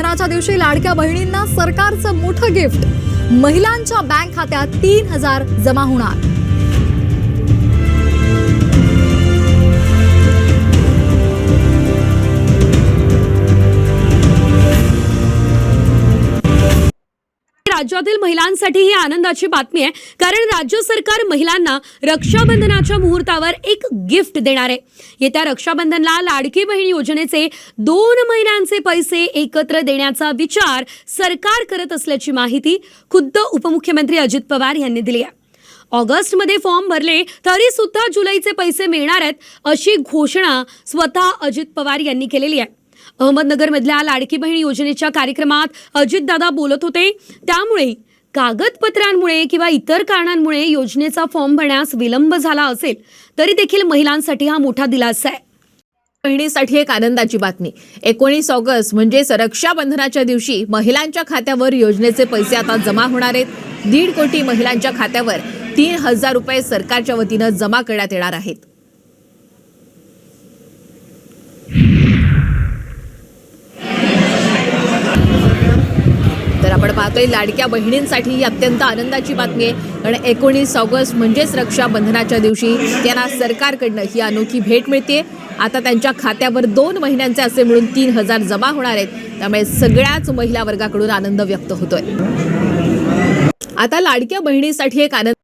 रक्षाबंधनाच्या दिवशी लाडक्या बहिणींना सरकारचं मोठं गिफ्ट. महिलांच्या बँक खात्यात तीन हजार जमा होणार. राज्यातील महिलांसाठी ही आनंदाची बातमी आहे. कारण राज्य सरकार महिलांना रक्षाबंधनाच्या मुहूर्तावर एक गिफ्ट देणार आहे. येत्या रक्षाबंधनला लाडकी बहीण योजनेचे दोन महिन्यांचे पैसे एकत्र देण्याचा विचार सरकार करत असल्याची माहिती खुद्द उपमुख्यमंत्री अजित पवार यांनी दिली आहे. ऑगस्टमध्ये फॉर्म भरले तरी सुद्धा जुलैचे पैसे मिळणार आहेत अशी घोषणा स्वतः अजित पवार यांनी केलेली आहे. अहमदनगरमधल्या लाडकी बहीण योजनेच्या कार्यक्रमात अजितदादा बोलत होते. त्यामुळे कागदपत्रांमुळे किंवा इतर कारणांमुळे योजनेचा फॉर्म भरण्यास विलंब झाला असेल तरी देखील महिलांसाठी हा मोठा दिलासा आहे. बहिणीसाठी एक आनंदाची बातमी. एकोणीस ऑगस्ट म्हणजेच रक्षाबंधनाच्या दिवशी महिलांच्या खात्यावर योजनेचे पैसे आता जमा होणार आहेत. दीड कोटी महिलांच्या खात्यावर तीन हजार रुपये सरकारच्या वतीनं जमा करण्यात येणार आहेत. जातोय लाडक्या बहिणींसाठी ही अत्यंत आनंदाची बातमी आहे. कारण एकोणीस ऑगस्ट म्हणजेच रक्षाबंधनाच्या दिवशी त्यांना सरकारकडनं ही अनोखी भेट मिळते. आता त्यांच्या खात्यावर दोन महिन्यांचे असे मिळून तीन हजार जमा होणार आहेत. त्यामुळे सगळ्याच महिला वर्गाकडून आनंद व्यक्त होतोय. आता लाडक्या बहिणीसाठी एक आनंद